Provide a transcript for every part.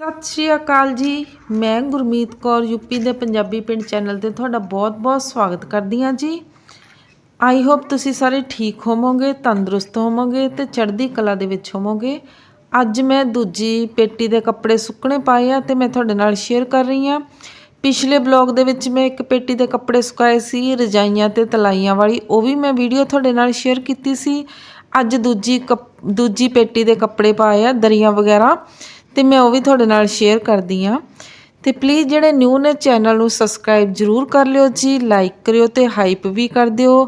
ਸਤਿ ਸ਼੍ਰੀ ਅਕਾਲ ਜੀ। ਮੈਂ ਗੁਰਮੀਤ ਕੌਰ, ਯੂਪੀ ਦੇ ਪੰਜਾਬੀ ਪਿੰਡ ਚੈਨਲ ਤੇ ਤੁਹਾਡਾ ਬਹੁਤ-ਬਹੁਤ ਸਵਾਗਤ ਕਰਦੀ ਹਾਂ ਜੀ। ਆਈ ਹੋਪ ਤੁਸੀਂ ਸਾਰੇ ਠੀਕ ਹੋਵੋਗੇ, ਤੰਦਰੁਸਤ ਹੋਵੋਗੇ ਤੇ ਚੜ੍ਹਦੀ ਕਲਾ ਦੇ ਵਿੱਚ ਹੋਵੋਗੇ। ਅੱਜ ਮੈਂ ਦੂਜੀ ਪੇਟੀ ਦੇ ਕੱਪੜੇ ਸੁੱਕਣੇ ਪਾਏ ਆ ਤੇ ਮੈਂ ਤੁਹਾਡੇ ਨਾਲ ਸ਼ੇਅਰ ਕਰ ਰਹੀ ਹਾਂ। ਪਿਛਲੇ ਬਲੌਗ ਦੇ ਵਿੱਚ ਮੈਂ ਇੱਕ ਪੇਟੀ ਦੇ ਕੱਪੜੇ ਸੁਕਾਏ ਸੀ, ਰਜਾਈਆਂ ਤੇ ਤਲਾਈਆਂ ਵਾਲੀ, ਉਹ ਵੀ ਮੈਂ ਵੀਡੀਓ ਤੁਹਾਡੇ ਨਾਲ ਸ਼ੇਅਰ ਕੀਤੀ ਸੀ। ਅੱਜ ਦੂਜੀ ਕੱਪ- ਦੂਜੀ ਪੇਟੀ ਦੇ ਕੱਪੜੇ ਪਾਏ ਆ, ਦਰੀਆਂ ਵਗੈਰਾ। ਤੇ ਮੈਂ ਉਹ ਵੀ ਤੁਹਾਡੇ ਨਾਲ ਸ਼ੇਅਰ ਕਰਦੀ ਆ ਤੇ ਪਲੀਜ਼ ਜਿਹੜੇ ਨਿਊ ਨੇ ਚੈਨਲ ਨੂੰ ਸਬਸਕ੍ਰਾਈਬ ਜਰੂਰ ਕਰ ਲਿਓ ਜੀ ਲਾਈਕ ਕਰਿਓ ਤੇ ਹਾਈਪ ਵੀ ਕਰ ਦਿਓ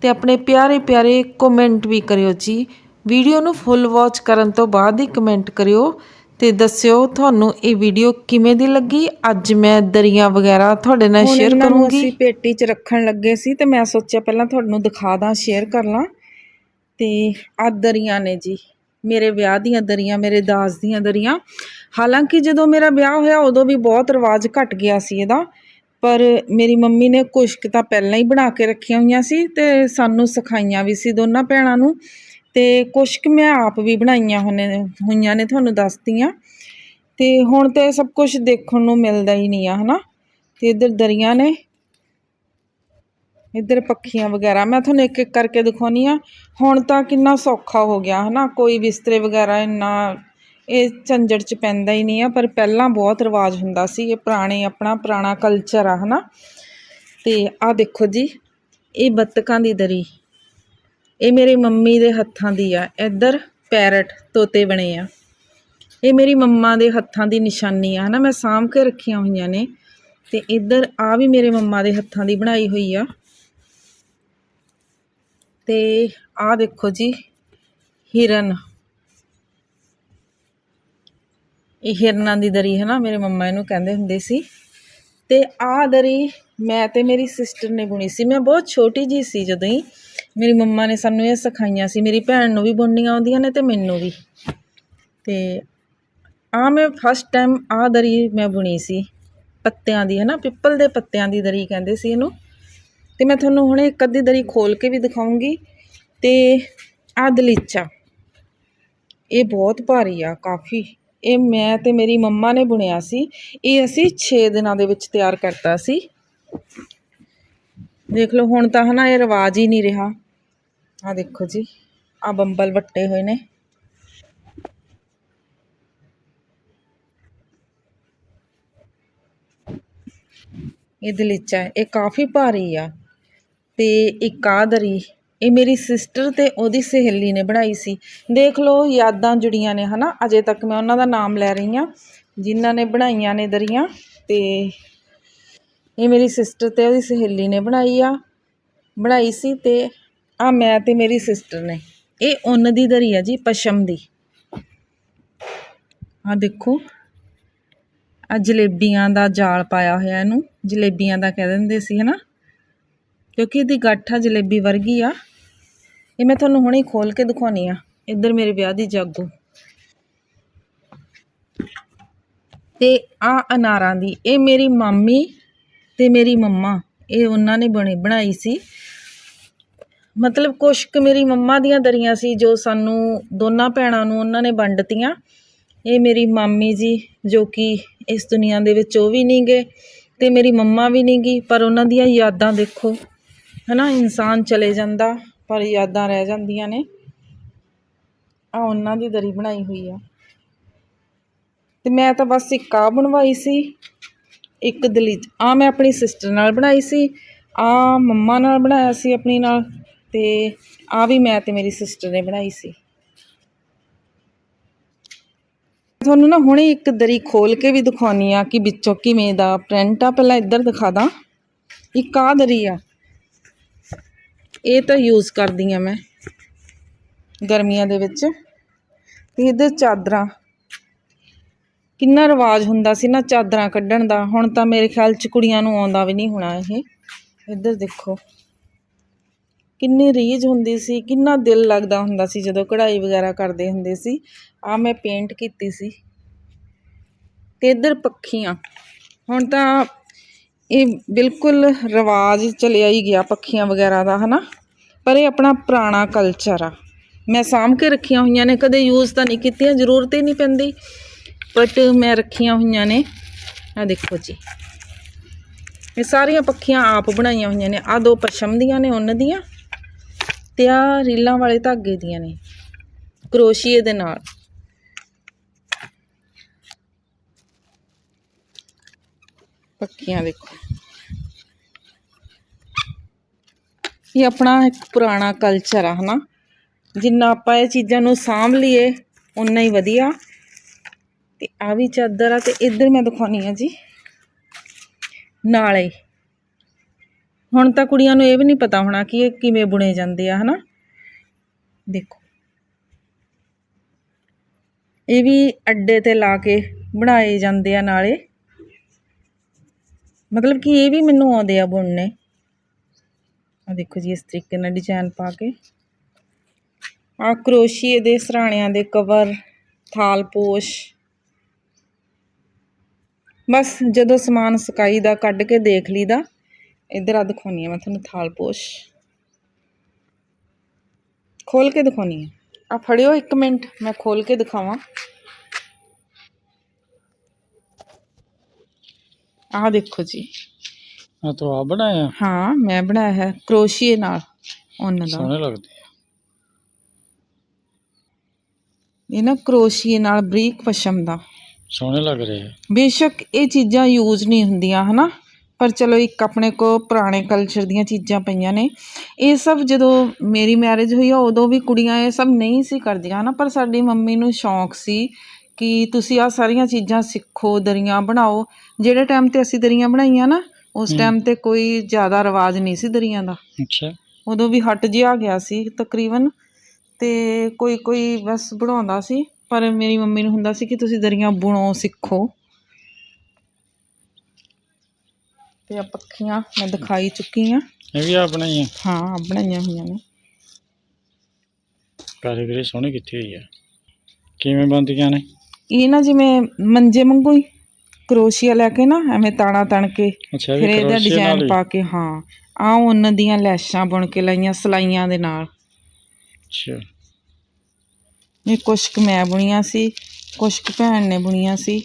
ਤੇ ਆਪਣੇ ਪਿਆਰੇ ਪਿਆਰੇ ਕਮੈਂਟ ਵੀ ਕਰਿਓ ਜੀ। ਵੀਡੀਓ ਨੂੰ ਫੁੱਲ ਵਾਚ ਕਰਨ ਤੋਂ ਬਾਅਦ ਹੀ ਕਮੈਂਟ ਕਰਿਓ ਤੇ ਦੱਸਿਓ ਤੁਹਾਨੂੰ ਇਹ ਵੀਡੀਓ ਕਿਵੇਂ ਦੀ ਲੱਗੀ। ਅੱਜ ਮੈਂ ਦਰੀਆਂ ਵਗੈਰਾ ਤੁਹਾਡੇ ਨਾਲ ਸ਼ੇਅਰ ਕਰੂੰਗੀ। ਅਸੀਂ ਪੇਟੀ 'ਚ ਰੱਖਣ ਲੱਗੇ ਸੀ ਤੇ ਮੈਂ ਸੋਚਿਆ ਪਹਿਲਾਂ ਤੁਹਾਨੂੰ ਦਿਖਾ ਦਾਂ ਸ਼ੇਅਰ ਕਰ ਲਾਂ। ਤੇ ਆਹ ਦਰੀਆਂ ਨੇ ਜੀ। ਮੇਰੇ ਵਿਆਹ ਦੀਆਂ ਦਰੀਆਂ, ਮੇਰੇ ਦਾਜ ਦੀਆਂ ਦਰੀਆਂ। ਹਾਲਾਂਕਿ ਜਦੋਂ ਮੇਰਾ ਵਿਆਹ ਹੋਇਆ, ਉਦੋਂ ਵੀ ਬਹੁਤ ਰਿਵਾਜ ਘਟ ਗਿਆ ਸੀ ਇਹਦਾ। ਪਰ ਮੇਰੀ ਮੰਮੀ ਨੇ ਕੁਛ ਤਾਂ ਪਹਿਲਾਂ ਹੀ ਬਣਾ ਕੇ ਰੱਖੀਆਂ ਹੋਈਆਂ ਸੀ ਤੇ ਸਾਨੂੰ ਸਿਖਾਈਆਂ ਵੀ ਸੀ ਦੋਨਾਂ ਭੈਣਾਂ ਨੂੰ। ਤੇ ਕੁਛ ਕੁ ਮੈਂ ਆਪ ਵੀ ਬਣਾਈਆਂ ਹੋਣੇ ਹੋਈਆਂ ਨੇ ਤੁਹਾਨੂੰ ਦੱਸਦੀ ਹਾਂ ਤੇ ਹੁਣ ਤੇ ਸਭ ਕੁਝ ਦੇਖਣ ਨੂੰ ਮਿਲਦਾ ਹੀ ਨਹੀਂ ਆ, ਹਨਾ? ਤੇ ਇੱਧਰ ਦਰੀਆਂ ਨੇ। ਇੱਧਰ ਪੱਖੀਆਂ ਵਗੈਰਾ, ਮੈਂ ਤੁਹਾਨੂੰ ਇੱਕ ਇੱਕ ਕਰਕੇ ਦਿਖਾਉਣੀ ਆ ਹੁਣ ਤਾਂ ਕਿੰਨਾ ਸੌਖਾ ਹੋ ਗਿਆ, ਹਨਾ? ਕੋਈ ਬਿਸਤਰੇ ਵਗੈਰਾ ਇੰਨਾ, ਇਹ ਝੰਜੜ ਚ ਪੈਂਦਾ ਹੀ ਨਹੀਂ ਆ, ਪਰ ਪਹਿਲਾਂ ਬਹੁਤ ਰਿਵਾਜ ਹੁੰਦਾ ਸੀ, ਇਹ ਪੁਰਾਣੇ, ਆਪਣਾ ਪੁਰਾਣਾ ਕਲਚਰ ਆ, ਹਨਾ? ਤੇ ਆ ਦੇਖੋ ਜੀ, ਇਹ ਬੱਤਕਾਂ ਦੀ ਦਰੀ। ਇਹ ਮੇਰੇ ਮੰਮੀ ਦੇ ਹੱਥਾਂ ਦੀ ਆ, ਇੱਧਰ ਪੈਰਟ ਤੋਤੇ ਬਣੇ ਆ। ਇਹ ਮੇਰੀ ਮੰਮਾ ਦੇ ਹੱਥਾਂ ਦੀ ਨਿਸ਼ਾਨੀ ਆ, ਹਨਾ? ਮੈਂ ਸਾਂਭ ਕੇ ਰੱਖੀਆਂ ਹੋਈਆਂ ਨੇ। ਤੇ ਇੱਧਰ ਆ ਵੀ ਮੇਰੇ ਮੰਮਾ ਦੇ ਹੱਥਾਂ ਦੀ ਬਣਾਈ ਹੋਈ ਆ। ਤੇ ਆਹ ਦੇਖੋ ਜੀ, ਹਿਰਨ। ਇਹ ਹਿਰਨਾਂ ਦੀ ਦਰੀ ਹੈ ਨਾ, ਮੇਰੇ ਮੰਮਾ ਇਹਨੂੰ ਕਹਿੰਦੇ ਹੁੰਦੇ ਸੀ। ਤੇ ਆਹ ਦਰੀ ਮੈਂ ਤੇ ਮੇਰੀ ਸਿਸਟਰ ਨੇ ਬੁਣੀ ਸੀ। ਮੈਂ ਬਹੁਤ ਛੋਟੀ ਜੀ ਸੀ ਜਦੋਂ ਹੀ ਮੇਰੀ ਮੰਮਾ ਨੇ ਸਾਨੂੰ ਇਹ ਸਿਖਾਈਆਂ ਸੀ। ਮੇਰੀ ਭੈਣ ਨੂੰ ਵੀ ਬੁਣਨੀਆਂ ਆਉਂਦੀਆਂ ਨੇ ਤੇ ਮੈਨੂੰ ਵੀ। ਤੇ ਆ ਮੈਂ ਫਸਟ ਟਾਈਮ ਆਹ ਦਰੀ ਮੈਂ ਬੁਣੀ ਸੀ। ਪੱਤਿਆਂ ਦੀ ਹੈ ਨਾ, ਪਿੱਪਲ ਦੇ ਪੱਤਿਆਂ ਦੀ ਦਰੀ ਕਹਿੰਦੇ ਸੀ ਇਹਨੂੰ। ਤੇ ਮੈਂ ਤੁਹਾਨੂੰ ਹੁਣੇ ਇੱਕ ਅੱਧੀ ਦਰੀ ਖੋਲ ਕੇ ਵੀ ਦਿਖਾਉਂਗੀ। ਤੇ ਆਹ ਦਲੀਚਾ, ਇਹ ਬਹੁਤ ਭਾਰੀ ਆ, ਕਾਫੀ। ਇਹ ਮੈਂ ਤੇ ਮੇਰੀ ਮੰਮਾ ਨੇ ਬੁਣਿਆ ਸੀ। ਇਹ ਅਸੀਂ 6 ਦਿਨਾਂ ਦੇ ਵਿੱਚ ਤਿਆਰ ਕਰਤਾ ਸੀ। ਦੇਖ ਲਓ, ਹੁਣ ਤਾਂ ਹਨਾ ਇਹ ਰਿਵਾਜ ਹੀ ਨਹੀਂ ਰਿਹਾ। ਆ ਦੇਖੋ ਜੀ ਆ ਬੰਬਲ ਵੱਟੇ ਹੋਏ ਨੇ। ਇਹ ਦਲੀਚਾ, ਇਹ ਕਾਫੀ ਭਾਰੀ ਆ। ਤੇ ਇੱਕ ਆਹ ਦਰੀ ਇਹ ਮੇਰੀ ਸਿਸਟਰ ਤੇ ਉਹਦੀ ਸਹੇਲੀ ਨੇ ਬਣਾਈ ਸੀ। ਦੇਖ ਲਓ, ਯਾਦਾਂ ਜੁੜੀਆਂ ਨੇ, ਹਨਾ? ਅਜੇ ਤੱਕ ਮੈਂ ਉਹਨਾਂ ਦਾ ਨਾਮ ਲੈ ਰਹੀ ਹਾਂ, ਜਿਨ੍ਹਾਂ ਨੇ ਬਣਾਈਆਂ ਨੇ ਦਰੀਆਂ ਤੇ ਇਹ ਮੇਰੀ ਸਿਸਟਰ ਤੇ ਉਹਦੀ ਸਹੇਲੀ ਨੇ ਬਣਾਈ ਆ, ਬਣਾਈ ਸੀ ਤੇ ਆ ਮੈਂ ਤੇ ਮੇਰੀ ਸਿਸਟਰ ਨੇ। ਇਹ ਉੱਨ ਦੀ ਦਰੀ ਆ ਜੀ, ਪਸ਼ਮ ਦੀ। ਆ ਦੇਖੋ, ਆ ਜਲੇਬੀਆਂ ਦਾ ਜਾਲ ਪਾਇਆ ਹੋਇਆ ਇਹਨੂੰ, ਜਲੇਬੀਆਂ ਦਾ ਕਹਿ ਦਿੰਦੇ ਸੀ, ਹਨਾ? ਕਿਉਂਕਿ ਇਹਦੀ ਗਾਠਾ ਜਲੇਬੀ ਵਰਗੀ ਆ। ਇਹ ਮੈਂ ਤੁਹਾਨੂੰ ਹੁਣੇ ਖੋਲ ਕੇ ਦਿਖਾਉਣੀ ਆ। ਇੱਧਰ ਮੇਰੇ ਵਿਆਹ ਦੀ ਜਾਗੋ ਤੇ ਆ ਅਨਾਰਾਂ ਦੀ। ਇਹ ਮੇਰੀ ਮਾਮੀ ਤੇ ਮੇਰੀ ਮੰਮਾ। ਇਹ ਉਹਨਾਂ ਨੇ ਬਣੇ ਬਣਾਈ ਸੀ। ਮਤਲਬ ਕੁਛ ਕੁ ਮੇਰੀ ਮੰਮਾ ਦੀਆਂ ਦਰੀਆਂ ਸੀ ਜੋ ਸਾਨੂੰ ਦੋਨਾਂ ਭੈਣਾਂ ਨੂੰ ਉਹਨਾਂ ਨੇ ਵੰਡਤੀਆਂ। ਇਹ ਮੇਰੀ ਮਾਮੀ ਜੀ ਜੋ ਕਿ ਇਸ ਦੁਨੀਆ ਦੇ ਵਿੱਚ ਉਹ ਵੀ ਨਹੀਂ ਗਏ ਤੇ ਮੇਰੀ ਮੰਮਾ ਵੀ ਨਹੀਂ ਗਈ। ਪਰ ਉਹਨਾਂ ਦੀਆਂ ਯਾਦਾਂ ਦੇਖੋ। ਹੈ ਨਾ ਇਨਸਾਨ ਚਲੇ ਜਾਂਦਾ, ਪਰ ਯਾਦਾਂ ਰਹਿ ਜਾਂਦੀਆਂ ਨੇ। ਆ ਉਹਨਾਂ ਦੀ ਦਰੀ ਬਣਾਈ ਹੋਈ ਆ। ਤੇ ਮੈਂ ਤਾਂ ਬਸ ਇੱਕ ਆ ਬਣਵਾਈ ਸੀ, ਇੱਕ ਦਲੀ ਆ ਮੈਂ ਆਪਣੀ ਸਿਸਟਰ ਨਾਲ ਬਣਾਈ ਸੀ ਆ ਮੰਮਾ ਨਾਲ ਬਣਾਇਆ ਸੀ ਆਪਣੀ ਨਾਲ, ਤੇ ਆ ਵੀ ਮੈਂ ਤੇ ਮੇਰੀ ਸਿਸਟਰ ਨੇ ਬਣਾਈ ਸੀ। ਤੁਹਾਨੂੰ ਨਾ ਹੁਣੇ ਇੱਕ ਦਰੀ ਖੋਲ ਕੇ ਵੀ ਦਿਖਾਉਣੀ ਆ ਕਿ ਵਿੱਚੋਂ ਕਿਵੇਂ ਦਾ ਪ੍ਰਿੰਟ ਆ। ਪਹਿਲਾਂ ਇੱਧਰ ਦਿਖਾ ਦਾਂ। ਇੱਕ ਆ ਦਰੀ ਆ। ਇਹ ਤਾਂ ਯੂਜ਼ ਕਰਦੀ ਆ ਮੈਂ ਗਰਮੀਆਂ ਦੇ ਵਿੱਚ। ਤੇ ਇਹਦੇ ਚਾਦਰਾਂ। ਕਿੰਨਾ ਰਿਵਾਜ ਹੁੰਦਾ ਸੀ ਨਾ ਚਾਦਰਾਂ ਕੱਢਣ ਦਾ। ਹੁਣ ਤਾਂ ਮੇਰੇ ਖਿਆਲ ਚ ਕੁੜੀਆਂ ਨੂੰ ਆਉਂਦਾ ਵੀ ਨਹੀਂ ਹੋਣਾ ਇਹ। ਇੱਧਰ ਦੇਖੋ। ਕਿੰਨੀ ਰੀਝ ਹੁੰਦੀ ਸੀ, ਕਿੰਨਾ ਦਿਲ ਲੱਗਦਾ ਹੁੰਦਾ ਸੀ ਜਦੋਂ ਕਢਾਈ ਵਗੈਰਾ ਕਰਦੇ ਹੁੰਦੇ ਸੀ। ਆ ਮੈਂ ਪੇਂਟ ਕੀਤੀ ਸੀ। ਤੇ ਇੱਧਰ ਪੱਖੀਆਂ। ਹੁਣ ਤਾਂ ਇਹ ਬਿਲਕੁਲ ਰਿਵਾਜ ਚਲਿਆ ਹੀ ਗਿਆ ਪੱਖੀਆਂ ਵਗੈਰਾ ਦਾ, ਹਨਾ? ਪਰ ਇਹ ਆਪਣਾ ਪੁਰਾਣਾ ਕਲਚਰ ਆ। ਮੈਂ ਸਾਂਭ ਕੇ ਰੱਖੀਆਂ ਹੋਈਆਂ ਨੇ, ਕਦੇ ਯੂਜ਼ ਤਾਂ ਨਹੀਂ ਕੀਤੀਆਂ, ਜ਼ਰੂਰਤ ਹੀ ਨਹੀਂ ਪੈਂਦੀ। ਬਟ ਮੈਂ ਰੱਖੀਆਂ ਹੋਈਆਂ ਨੇ। ਆ ਦੇਖੋ ਜੀ। ਇਹ ਸਾਰੀਆਂ ਪੱਖੀਆਂ ਆਪ ਬਣਾਈਆਂ ਹੋਈਆਂ ਨੇ। ਆ ਦੋ ਪਸ਼ਮ ਦੀਆਂ ਨੇ ਉਹਨਾਂ ਦੀਆਂ। ਤੇ ਆ ਰੀਲਾਂ ਵਾਲੇ ਧਾਗੇ ਦੀਆਂ ਨੇ। ਕਰੋਸ਼ੀਏ ਦੇ ਨਾਲ। ਪੱਕੀਆਂ ਦੇਖੋ। ਇਹ ਆਪਣਾ ਇੱਕ ਪੁਰਾਣਾ ਕਲਚਰ ਆ, ਹਨਾ? ਜਿੰਨਾ ਆਪਾਂ ਇਹ ਚੀਜ਼ਾਂ ਨੂੰ ਸਾਂਭ ਲਈਏ ਉਨਾ ਹੀ ਵਧੀਆ। ਤੇ ਆ ਵੀ ਚਾਦਰ ਆ, ਤੇ ਇੱਧਰ ਮੈਂ ਦਿਖਾਉਣੀ ਆ ਜੀ। ਨਾਲੇ। ਹੁਣ ਤਾਂ ਕੁੜੀਆਂ ਨੂੰ ਇਹ ਵੀ ਨਹੀਂ ਪਤਾ ਹੋਣਾ ਕਿ ਇਹ ਕਿਵੇਂ ਬੁਣੇ ਜਾਂਦੇ ਆ, ਹਨਾ? ਦੇਖੋ। ਇਹ ਵੀ ਅੱਡੇ ਤੇ ਲਾ ਕੇ ਬਣਾਏ ਜਾਂਦੇ ਆ ਨਾਲੇ। ਮਤਲਬ ਕਿ ਇਹ ਵੀ ਮੈਨੂੰ ਆਉਂਦੇ ਆ ਬੁਣਨੇ ਆ ਦੇਖੋ ਜੀ, ਇਸ ਤਰੀਕੇ ਨਾਲ ਡਿਜ਼ਾਈਨ ਪਾ ਕੇ। ਆ ਕਰੋਸ਼ੀਏ ਦੇ ਸਰਾਣਿਆਂ ਦੇ ਕਵਰ ਥਾਲ ਪੋਸ਼। ਬਸ ਜਦੋਂ ਸਮਾਨ ਸਕਾਈ ਦਾ, ਕੱਢ ਕੇ ਦੇਖ ਲਈਦਾ ਇੱਧਰ ਆ ਦਿਖਾਉਣੀ ਆ ਮੈਂ ਤੁਹਾਨੂੰ ਥਾਲ ਪੋਸ਼। ਖੋਲ ਕੇ ਦਿਖਾਉਣੀ ਆ। ਆ ਫੜਿਓ ਇੱਕ ਮਿੰਟ, ਮੈਂ ਖੋਲ ਕੇ ਦਿਖਾਵਾਂ। ਆਹ ਦੇਖੋ ਜੀ। ਆ ਤੋ ਆ ਬਣਾਇਆ। ਹਾਂ ਮੈਂ ਬਣਾਇਆ ਹੈ ਕਰੋਸ਼ੀਏ ਨਾਲ ਉਹਨਾਂ ਦਾ। ਸੋਹਣੇ ਲੱਗਦੇ ਆ। ਇਹ ਨਾ ਕਰੋਸ਼ੀਏ ਨਾਲ ਬਰੀਕ ਪਸ਼ਮ ਦਾ। ਸੋਹਣੇ ਲੱਗ ਰਹੇ ਆ। ਬੇਸ਼ੱਕ ਇਹ ਚੀਜ਼ਾਂ ਯੂਜ਼ ਨਹੀਂ ਹੁੰਦੀਆਂ ਹਨਾ? ਪਰ ਚਲੋ ਇੱਕ ਆਪਣੇ ਕੋ ਪੁਰਾਣੇ ਕਲਚਰ ਦੀਆਂ ਚੀਜ਼ਾਂ ਪਈਆਂ ਨੇ। ਇਹ ਸਭ ਜਦੋਂ ਮੇਰੀ ਮੈਰਿਜ ਹੋਈ ਆ ਉਦੋਂ ਵੀ ਕੁੜੀਆਂ ਇਹ ਸਭ ਨਹੀਂ ਸੀ ਕਰਦੀਆਂ ਹਨਾ? ਪਰ ਸਾਡੀ ਮੰਮੀ ਨੂੰ ਸ਼ੌਂਕ ਸੀ ਕਿ ਤੁਸੀਂ ਆ ਸਾਰੀਆਂ ਚੀਜ਼ਾਂ ਸਿੱਖੋ ਦਰੀਆਂ ਬਣਾਓ। ਜਿਹੜੇ ਟਾਈਮ ਤੇ ਅਸੀਂ ਦਰੀਆਂ ਬਣਾਈਆਂ ਨਾ ਉਸ ਟਾਈਮ ਤੇ ਕੋਈ ਜ਼ਿਆਦਾ ਰਿਵਾਜ ਨਹੀਂ ਸੀ ਦਰੀਆਂ ਦਾ। ਅੱਛਾ। ਉਦੋਂ ਵੀ ਹਟ ਜਿਹਾ ਗਿਆ ਸੀ ਤਕਰੀਬਨ ਤੇ ਕੋਈ ਕੋਈ ਬਸ ਬਣਾਉਂਦਾ ਸੀ। ਪਰ ਮੇਰੀ ਮੰਮੀ ਨੂੰ ਹੁੰਦਾ ਸੀ ਕਿ ਤੁਸੀਂ ਦਰੀਆਂ ਬੁਣੋ ਸਿੱਖੋ। ਤੇ ਆ ਪੱਖੀਆਂ ਮੈਂ ਦਿਖਾਈ ਚੁੱਕੀ ਆ। ਇਹ ਵੀ ਆ ਬਣਾਈਆਂ? ਹਾਂ ਬਣਾਈਆਂ ਹੋਈਆਂ ਨੇ। ਕਾਰੀਗਰੀ ਸੋਹਣੀ ਕੀਤੀ ਹੋਈ ਆ। ਕਿਵੇਂ ਬਣਦੀਆਂ ਨੇ? ਇਹ ਨਾ ਜਿਵੇਂ ਮੰਜੇ ਵਾਂਗੂ ਹੀ ਕਰੋਸ਼ੀਆ ਲੈ ਕੇ ਨਾ ਐਵੇਂ ਤਾਣਾ ਤਣ ਕੇ ਅੱਛਾ ਫਿਰ ਇਹਦਾ ਡਿਜ਼ਾਈਨ ਪਾ ਕੇ ਹਾਂ ਆ ਉਹਨਾਂ ਦੀਆਂ ਲੈਸ਼ਾਂ ਬੁਣ ਕੇ ਲਾਈਆਂ ਸਲਾਈਆਂ ਦੇ ਨਾਲ। ਅੱਛਾ। ਇਹ ਕੁਛ ਕੁ ਮੈਂ ਬੁਣੀਆਂ ਸੀ ਕੁਛ ਕੁ ਭੈਣ ਨੇ ਬੁਣੀਆਂ ਸੀ।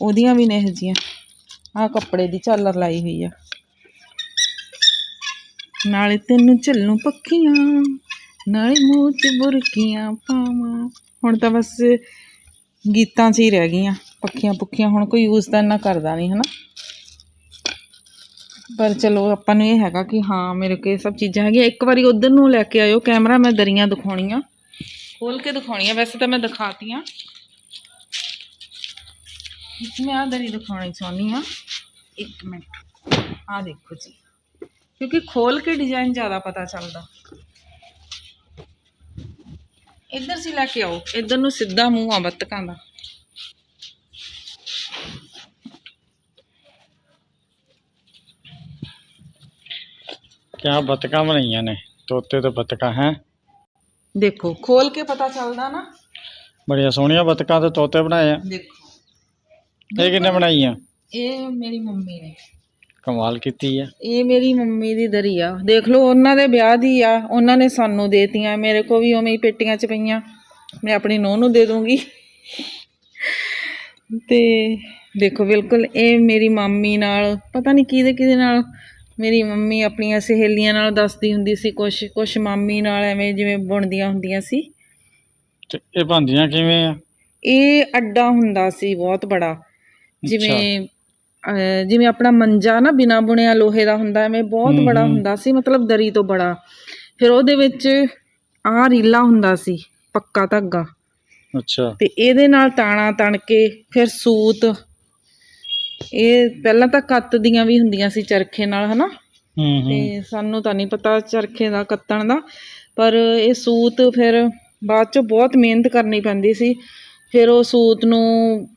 ਉਹਦੀਆਂ ਵੀ ਨੇ ਇਹ ਜੀਆਂ ਆਹ ਕੱਪੜੇ ਦੀ ਝਾਲਰ ਲਾਈ ਹੋਈ ਆ। ਨਾਲੇ ਤੈਨੂੰ ਝੱਲੂ ਪੱਖੀਆਂ ਨਾਲੇ ਮੂੰਹ 'ਚ ਬੁਰਕੀਆਂ ਪਾਵਾਂ। ਹੁਣ ਤਾਂ ਬਸ ਗੀਤਾਂ 'ਚ ਹੀ ਰਹਿ ਗਈਆਂ। ਪੱਖੀਆਂ ਪੁੱਖੀਆਂ ਹੁਣ ਕੋਈ ਯੂਜ਼ ਤਾਂ ਇੰਨਾ ਕਰਦਾ ਨਹੀਂ, ਹਨਾ? ਪਰ ਚਲੋ ਆਪਾਂ ਨੂੰ ਇਹ ਹੈਗਾ ਕਿ ਹਾਂ, ਮੇਰੇ ਕੋਲ ਇਹ ਸਭ ਚੀਜ਼ਾਂ ਹੈਗੀਆਂ। ਇੱਕ ਵਾਰੀ ਉਧਰ ਨੂੰ ਲੈ ਕੇ ਆਇਓ ਕੈਮਰਾ, ਮੈਂ ਦਰੀਆਂ ਦਿਖਾਉਣੀਆਂ। ਖੋਲ ਕੇ ਦਿਖਾਉਣੀਆਂ, ਵੈਸੇ ਤਾਂ ਮੈਂ ਦਿਖਾਤੀਆਂ। ਮੈਂ ਆ ਦਰੀ ਦਿਖਾਉਣੀ ਚਾਹੁੰਦੀ ਆ ਇੱਕ ਮਿੰਟ। ਆ ਦੇਖੋ ਜੀ। ਕਿਉਂਕਿ ਖੋਲ ਕੇ ਡਿਜ਼ਾਈਨ ਜ਼ਿਆਦਾ ਪਤਾ ਚੱਲਦਾ। ਇੱਧਰ ਸੀ ਲੈ ਕੇ ਆਓ। ਇੱਧਰ ਨੂੰ ਸਿੱਧਾ ਮੂੰਹ ਆ ਬੱਤਕਾਂ ਦਾ। ਕਿਆ ਬਤਕਾਂ ਬਣਾਈਆਂ ਨੇ? ਤੋਤੇ ਤੇ ਬਤਕਾਂ ਹੈ? ਦੇਖੋ ਖੋਲ ਕੇ ਪਤਾ ਚੱਲਦਾ ਨਾ। ਬੜੀਆਂ ਸੋਹਣੀਆਂ ਬਤਕਾਂ ਤੇ ਤੋਤੇ ਬਣਾਏ ਆ। ਦੇਖੋ। ਇਹ ਕਿੰਨੇ ਬਣਾਈਆਂ? ਇਹ ਮੇਰੀ ਮੰਮੀ ਨੇ। ਕਮਾਲ ਕੀਤੀ ਆ। ਇਹ ਮੇਰੀ ਮੰਮੀ ਦੀ ਦਰੀ ਆ। ਦੇਖ ਲਓ ਉਹਨਾਂ ਦੇ ਵਿਆਹ ਦੀ ਆ। ਉਹਨਾਂ ਨੇ ਸਾਨੂੰ ਦੇਤੀਆਂ। ਮੇਰੇ ਕੋ ਵੀ ਉਵੇਂ ਹੀ ਪੇਟੀਆਂ 'ਚ ਪਈਆਂ। ਮੈਂ ਆਪਣੀ ਨੂੰਹ ਨੂੰ ਦੇ ਦੂੰਗੀ। ਤੇ ਦੇਖੋ ਬਿਲਕੁਲ ਇਹ ਮੇਰੀ ਮਾਮੀ ਨਾਲ ਪਤਾ ਨਹੀਂ ਕਿਹਦੇ ਕਿਹਦੇ ਨਾਲ ਮੇਰੀ ਮੰਮੀ ਆਪਣੀਆਂ ਸਹੇਲੀਆਂ ਨਾਲ ਦੱਸਦੀ ਹੁੰਦੀ ਸੀ ਕੁਛ ਕੁਛ ਮਾਮੀ ਨਾਲ ਐਵੇਂ ਜਿਵੇਂ ਬੁਣਦੀਆਂ ਹੁੰਦੀਆਂ ਸੀ। ਤੇ ਇਹ ਬਣਦੀਆਂ ਕਿਵੇਂ ਆ? ਇਹ ਅੱਡਾ ਹੁੰਦਾ ਸੀ ਬਹੁਤ ਬੜਾ। ਜਿਵੇਂ ਜਿਵੇਂ ਆਪਣਾ ਮੰਜਾ ਨਾ ਬਿਨਾ ਬੁਣਿਆ ਲੋਹੇ ਦਾ ਹੁੰਦਾ ਐਵੇਂ ਬਹੁਤ ਬੜਾ। ਹੁੰਦਾ ਸੀ ਮਤਲਬ ਦਰੀ ਤੋਂ ਬੜਾ। ਫਿਰ ਉਹਦੇ ਵਿੱਚ ਆਹ ਰੀਲਾ ਹੁੰਦਾ ਸੀ ਪੱਕਾ ਧਾਗਾ। ਅੱਛਾ। ਤੇ ਇਹਦੇ ਨਾਲ ਤਾਣਾ ਤਣ ਕੇ ਫਿਰ ਸੂਤ। ਇਹ ਪਹਿਲਾਂ ਤਾਂ ਕੱਤ ਦੀਆਂ ਵੀ ਹੁੰਦੀਆਂ ਸੀ ਚਰਖੇ ਨਾਲ ਹਨਾ? ਤੇ ਸਾਨੂੰ ਤਾਂ ਨਹੀਂ ਪਤਾ ਚਰਖੇ ਦਾ ਕੱਤਣ ਦਾ। ਪਰ ਇਹ ਸੂਤ ਫਿਰ ਬਾਅਦ ਚ ਬਹੁਤ ਮਿਹਨਤ ਕਰਨੀ ਪੈਂਦੀ ਸੀ। ਫਿਰ ਉਹ ਸੂਤ ਨੂੰ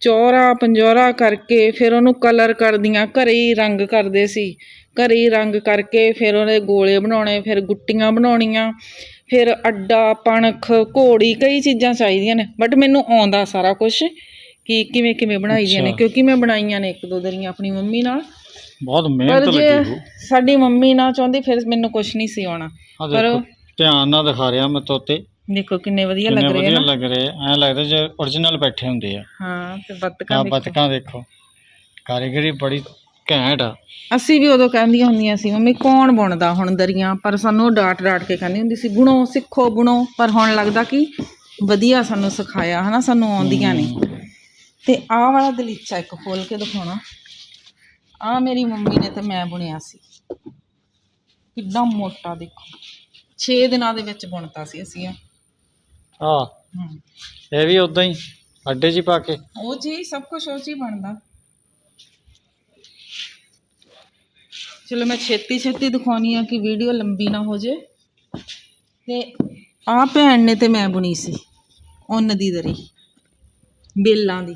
ਚੌਰਾ ਪੰਜੋਰਾ ਕਰਕੇ ਫਿਰ ਉਹਨੂੰ ਕਲਰ ਕਰਦੀਆਂ ਘਰੇ ਹੀ ਰੰਗ ਕਰਦੇ ਸੀ। ਘਰੇ ਹੀ ਰੰਗ ਕਰਕੇ ਫਿਰ ਉਹਦੇ ਗੋਲੇ ਬਣਾਉਣੇ ਫਿਰ ਗੁੱਟੀਆਂ ਬਣਾਉਣੀਆਂ ਫਿਰ ਅੱਡਾ ਪਣਖ ਘੋੜੀ ਕਈ ਚੀਜ਼ਾਂ ਚਾਹੀਦੀਆਂ ਨੇ। ਬਟ ਮੈਨੂੰ ਆਉਂਦਾ ਸਾਰਾ ਕੁਝ ਕਿ ਕਿਵੇਂ ਕਿਵੇਂ ਬਣਾਈਆਂ ਨੇ। ਕਿਉਂਕਿ ਮੈਂ ਬਣਾਈਆਂ ਨੇ ਇੱਕ ਦੋ ਦਰੀਆਂ ਆਪਣੀ ਮੰਮੀ ਨਾਲ। ਬਹੁਤ ਮਿਹਨਤ ਲੱਗੀ ਹੋ ਸਾਡੀ ਮੰਮੀ ਨਾ ਚਾਹੁੰਦੀ ਫਿਰ ਮੈਨੂੰ ਕੁਝ ਨਹੀਂ ਸੀ ਆਉਣਾ। ਪਰ ਧਿਆਨ ਨਾਲ ਦਿਖਾ ਰਿਹਾ ਮੈਂ ਤੋਤੇ ਦੇਖੋ ਕਿੰਨੇ ਵਧੀਆ ਕਿੰਨੇ ਲੱਗ ਰਹੇ ਆ ਵਧੀਆ ਨਾ। ਲੱਗ ਰਹੇ ਐ ਲੱਗਦਾ ਜੇ origignal ਬੈਠੇ ਹੁੰਦੇ ਆ। ਹਾਂ ਤੇ ਬੱਤਕਾਂ ਆ ਦੇਖੋ। ਬਤਕਾਂ ਦੇਖੋ। ਕਾਰੀਗਰੀ ਬੜੀ ਘੈਂਟ ਆ। ਅਸੀਂ ਵੀ ਉਦੋਂ ਕਹਿੰਦੀਆਂ ਹੁੰਦੀਆਂ ਸੀ ਮੰਮੀ ਕੌਣ ਬੁਣਦਾ ਹੁਣ ਦਰੀਆਂ? ਪਰ ਸਾਨੂੰ ਉਹ ਡਾਟ ਡਾਟ ਕੇ ਕਹਿੰਦੀ ਹੁੰਦੀ ਸੀ ਬੁਣੋ ਸਿੱਖੋ ਬੁਣੋ। ਪਰ ਹੁਣ ਲੱਗਦਾ ਕਿ ਵਧੀਆ ਸਾਨੂੰ ਸਿਖਾਇਆ ਹਨਾ ਸਾਨੂੰ ਆਉਂਦੀਆਂ ਨਹੀਂ ਤੇ ਆਹ ਵਾਲਾ ਦਲੀਚਾ ਇੱਕ ਖੋਲ ਕੇ ਦਿਖਾਉਣਾ। ਆਹ ਮੇਰੀ ਮੰਮੀ ਨੇ ਤੇ ਮੈਂ ਬੁਣਿਆ ਸੀ। ਕਿੰਨਾ ਮੋਟਾ ਦੇਖੋ। 6 ਦਿਨਾਂ ਦੇ ਵਿੱਚ ਬੁਣਤਾ ਸੀ ਅਸੀਂ ਇਹ। ਆ ਹਮ। ਇਹ ਵੀ ਉਦਾਂ ਹੀ ਅੱਡੇ 'ਚ ਹੀ ਪਾ ਕੇ। ਉਹ ਜੀ ਸਭ ਕੁਝ ਉਹ ਬਣਦਾ। ਚਲੋ ਮੈਂ ਛੇਤੀ ਛੇਤੀ ਦਿਖਾਉਣੀ ਆ ਕਿ ਵੀਡੀਓ ਲੰਬੀ ਨਾ ਹੋ ਜੇ। ਤੇ ਆ ਭੈਣ ਨੇ ਤੇ ਮੈਂ ਬੁਣੀ ਸੀ ਉੱਨ ਦੀ ਦਰੀ ਬੇਲਾਂ ਦੀ।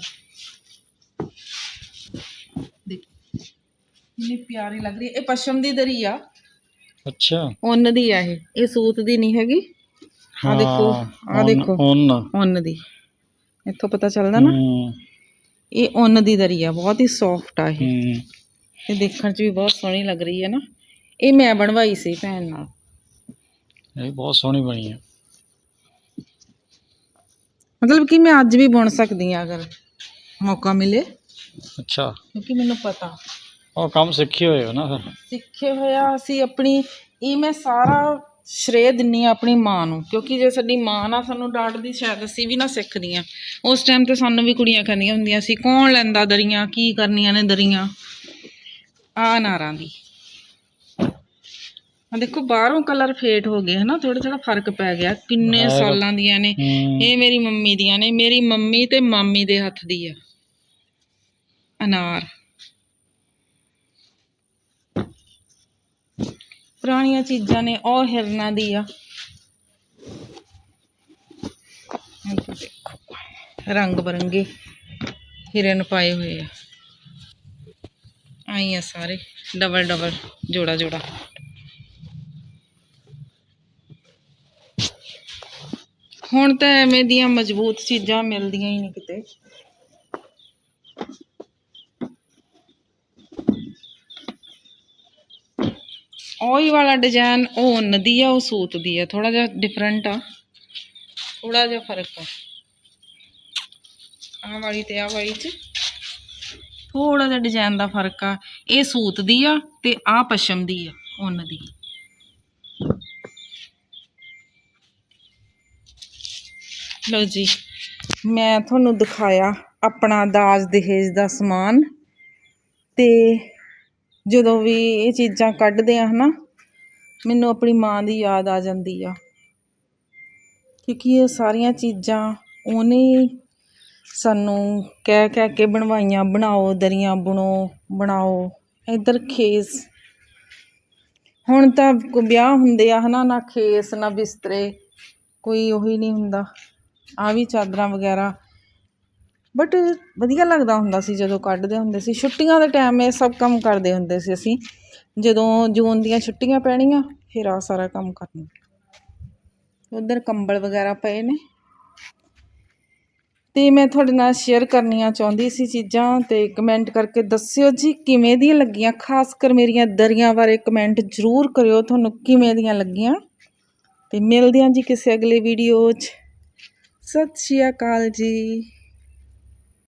ਦੇਖ ਕਿੰਨੀ ਪਿਆਰੀ ਲੱਗ ਰਹੀ ਹੈ। ਇਹ ਪਸ਼ਮ ਦੀ ਦਰੀ ਆ। ਅੱਛਾ। ਉੱਨ ਦੀ ਆ ਇਹ ਇਹ ਸੂਤ ਦੀ ਨਹੀਂ ਹੈਗੀ। ਆ ਦੇਖੋ ਆ ਦੇਖੋ। ਉਹਨ ਉੱਨ ਦੀ। ਇੱਥੋਂ ਪਤਾ ਚੱਲਦਾ ਨਾ? ਹੂੰ। ਇਹ ਉੱਨ ਦੀ ਦਰੀ ਆ ਬਹੁਤ ਹੀ ਸੌਫਟ ਆ ਇਹ। ਹੂੰ। ਇਹ ਦੇਖਣ 'ਚ ਵੀ ਬਹੁਤ ਸੋਹਣੀ ਲੱਗ ਰਹੀ ਹੈ ਨਾ। ਇਹ ਮੈਂ ਬਣਵਾਈ ਸੀ ਭੈਣ ਨਾਲ। ਇਹ ਬਹੁਤ ਸੋਹਣੀ ਬਣੀ ਆ। ਮਤਲਬ ਕਿ ਮੈਂ ਅੱਜ ਵੀ ਬੁਣ ਸਕਦੀ ਆ ਅਗਰ ਮੌਕਾ ਮਿਲੇ। ਅੱਛਾ। ਕਿਉਂਕਿ ਮੈਨੂੰ ਪਤਾ। ਉਹ ਕੰਮ ਸਿੱਖੇ ਹੋਏ ਹੋ ਨਾ ਫਿਰ। ਸਿੱਖੇ ਹੋਇਆ ਅਸੀਂ ਆਪਣੀ ਇਹ ਮੈਂ ਸਾਰਾ ਸ਼੍ਰੇ ਦਿੰਨੀ ਆ ਆਪਣੀ ਮਾਂ ਨੂੰ ਕਿਉਂਕਿ ਜੇ ਸਾਡੀ ਮਾਂ ਨਾ ਸਾਨੂੰ ਡਾਂਟਦੀ ਸ਼ਾਇਦ ਅਸੀਂ ਵੀ ਨਾ ਸਿੱਖਦੀਆਂ। ਉਸ ਟਾਈਮ ਤੇ ਸਾਨੂੰ ਵੀ ਕੁੜੀਆਂ ਕਹਿੰਦੀਆਂ ਹੁੰਦੀਆਂ ਸੀ ਕੌਣ ਲੈਂਦਾ ਦਰੀਆਂ ਕੀ ਕਰਨੀਆਂ ਨੇ ਦਰੀਆਂ? ਆ ਨਾਰਾਂ ਦੀ। ਆ ਦੇਖੋ ਬਾਹਰੋਂ ਕਲਰ ਫੇਟ ਹੋ ਗਏ ਹਨਾ? ਥੋੜਾ ਥੋੜਾ ਫ਼ਰਕ ਪੈ ਗਿਆ ਕਿੰਨੇ। ਸਾਲਾਂ ਦੀਆਂ ਨੇ। ਇਹ ਮੇਰੀ ਮੰਮੀ ਦੀਆਂ ਨੇ ਮੇਰੀ ਮੰਮੀ ਤੇ ਮਾਮੀ ਦੇ ਹੱਥ ਦੀ ਆ। ਅਨਾਰ। ਪੁਰਾਣੀਆਂ ਚੀਜ਼ਾਂ ਨੇ, ਉਹ ਹਿਰਨਾਂ ਦੀ ਆ। ਦੇਖੋ ਰੰਗ ਬਰੰਗੇ ਹਿਰਨ ਪਾਏ ਹੋਏ ਆ। ਆਈ ਆ ਸਾਰੇ, ਡਬਲ ਡਬਲ, ਜੋੜਾ ਜੋੜਾ। ਹੁਣ ਤਾਂ ਐਵੇਂ ਦੀਆਂ ਮਜ਼ਬੂਤ ਚੀਜ਼ਾਂ ਮਿਲਦੀਆਂ ਹੀ ਨਹੀਂ ਕਿਤੇ। ਉਹੀ ਵਾਲਾ ਡਿਜ਼ਾਈਨ ਉਹ ਉੱਨ ਦੀ ਆ, ਉਹ ਸੂਤ ਦੀ ਆ। ਥੋੜਾ ਜਿਹਾ ਡਿਫਰੈਂਟ ਆ। ਥੋੜਾ ਜਿਹਾ ਫ਼ਰਕ ਆ। ਆਹ ਵਾਲੀ ਤੇ ਆਹ ਵਾਲੀ ਚ ਥੋੜਾ ਜਿਹਾ ਡਿਜ਼ਾਈਨ ਦਾ ਫ਼ਰਕ ਆ। ਇਹ ਸੂਤ ਦੀ ਆ ਤੇ ਆਹ ਪਸ਼ਮ ਦੀ ਆ ਉੱਨ ਦੀ। ਲਓ ਜੀ, ਮੈਂ ਤੁਹਾਨੂੰ ਦਿਖਾਇਆ ਆਪਣਾ ਦਾਜ ਦਹੇਜ ਦਾ ਸਮਾਨ ਤੇ ਜਦੋਂ ਵੀ ਇਹ ਚੀਜ਼ਾਂ ਕੱਢਦੇ ਆ ਹਨਾ, ਮੈਨੂੰ ਆਪਣੀ ਮਾਂ ਦੀ ਯਾਦ ਆ ਜਾਂਦੀ ਆ। ਕਿਉਂਕਿ ਇਹ ਸਾਰੀਆਂ ਚੀਜ਼ਾਂ ਉਹਨੇ ਸਾਨੂੰ ਕਹਿ ਕਹਿ ਕੇ ਬਣਵਾਈਆਂ, ਬਣਾਓ, ਦਰੀਆਂ ਬੁਣੋ, ਬਣਾਓ, ਇੱਧਰ ਖੇਸ। ਹੁਣ ਤਾਂ ਕੋ- ਵਿਆਹ ਹੁੰਦੇ ਆ ਹਨਾ, ਨਾ ਖੇਸ, ਨਾ ਬਿਸਤਰੇ, ਕੋਈ ਉਹੀ ਨਹੀਂ ਹੁੰਦਾ। ਆ ਵੀ ਚਾਦਰਾਂ ਵਗੈਰਾ ਬਟ ਵਧੀਆ ਲੱਗਦਾ ਹੁੰਦਾ ਸੀ ਜਦੋਂ ਕੱਢਦੇ ਹੁੰਦੇ ਸੀ। ਛੁੱਟੀਆਂ ਦੇ ਟਾਈਮ ਇਹ ਸਭ ਕੰਮ ਕਰਦੇ ਹੁੰਦੇ ਸੀ ਅਸੀਂ। ਜਦੋਂ ਜੂਨ ਦੀਆਂ ਛੁੱਟੀਆਂ ਪੈਣੀਆਂ, ਫਿਰ ਆ ਸਾਰਾ ਕੰਮ ਕਰਨਾ। ਉਧਰ ਕੰਬਲ ਵਗੈਰਾ ਪਏ ਨੇ। ਤੇ ਮੈਂ ਤੁਹਾਡੇ ਨਾਲ ਸ਼ੇਅਰ ਕਰਨੀਆਂ ਚਾਹੁੰਦੀ ਸੀ ਚੀਜ਼ਾਂ ਤੇ ਕਮੈਂਟ ਕਰਕੇ ਦੱਸਿਓ ਜੀ, ਕਿਵੇਂ ਦੀਆਂ ਲੱਗੀਆਂ? ਖਾਸ ਕਰ ਮੇਰੀਆਂ ਦਰੀਆਂ ਬਾਰੇ ਕਮੈਂਟ ਜ਼ਰੂਰ ਕਰਿਓ, ਤੁਹਾਨੂੰ ਕਿਵੇਂ ਦੀਆਂ ਲੱਗੀਆਂ? ਤੇ ਮਿਲਦੇ ਹਾਂ ਜੀ ਕਿਸੇ ਅਗਲੇ ਵੀਡੀਓ 'ਚ। ਸਤਿ ਸ਼੍ਰੀ ਅਕਾਲ ਜੀ।